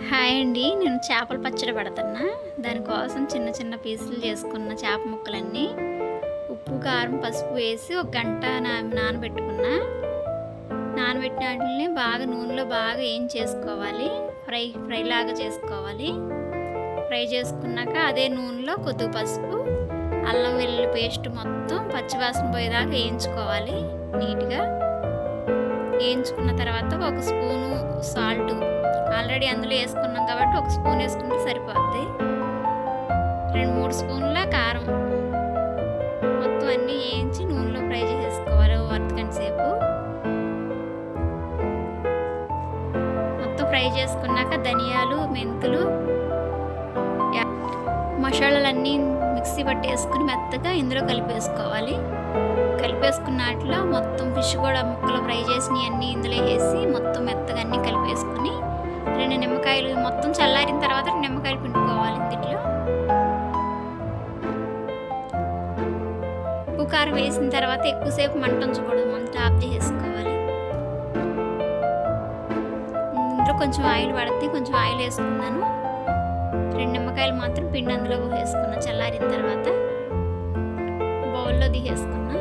Hi అండి నేను చేపల పచ్చడి పెడుతున్నా. దానికోసం చిన్న చిన్న పీసులు చేసుకున్న చేప ముక్కలన్నీ ఉప్పు కారం పసుపు వేసి ఒక గంట నా నానబెట్టుకున్నా. నానబెట్టిన వాటిని బాగా నూనెలో బాగా ఏం చేసుకోవాలి? ఫ్రై ఫ్రై లాగా చేసుకోవాలి. ఫ్రై చేసుకున్నాక అదే నూనెలో కొద్దిగా పసుపు అల్లం వెల్లుల్లి పేస్ట్ మొత్తం పచ్చివాసన పోయేదాకా వేయించుకోవాలి నీట్గా. వేయించుకున్న తర్వాత ఒక స్పూను సాల్ట్. ఆల్రెడీ అందులో వేసుకున్నాం కాబట్టి ఒక స్పూన్ వేసుకుంటే సరిపోద్ది. రెండు మూడు స్పూన్ల కారం. మొత్తం అన్నీ వేయించి నూనెలో ఫ్రై చేసేసుకోవాలి వర్త్ గంట సేపు. మొత్తం ఫ్రై చేసుకున్నాక ధనియాలు మెంతులు యా- మసాలాలన్నీ మిక్సీ పట్టేసుకుని మెత్తగా ఇందులో కలిపేసుకోవాలి. కలిపేసుకున్న వాటిలో మొత్తం ఫిష్ కూడా ముక్కలు ఫ్రై చేసినవి అన్నీ ఇందులో వేసి మొత్తం మెత్తగా అన్నీ కలిపేసుకుని రెండు నిమ్మకాయలు మొత్తం చల్లారిన తర్వాత రెండు నిమ్మకాయలు పిండుకోవాలి దీంట్లో ఉప్పు కారం వేసిన తర్వాత ఎక్కువసేపు మంట ఉంచకూడదు మంట ఆఫ్ చేసుకోవాలి ఇందులో కొంచెం ఆయిల్ పడుతుంది కొంచెం ఆయిల్ వేసుకున్నాను. రెండు నిమ్మకాయలు మాత్రం పిండి అందులో వేసుకున్నాను చల్లారిన తర్వాత బౌల్లో దిగేసుకున్నాను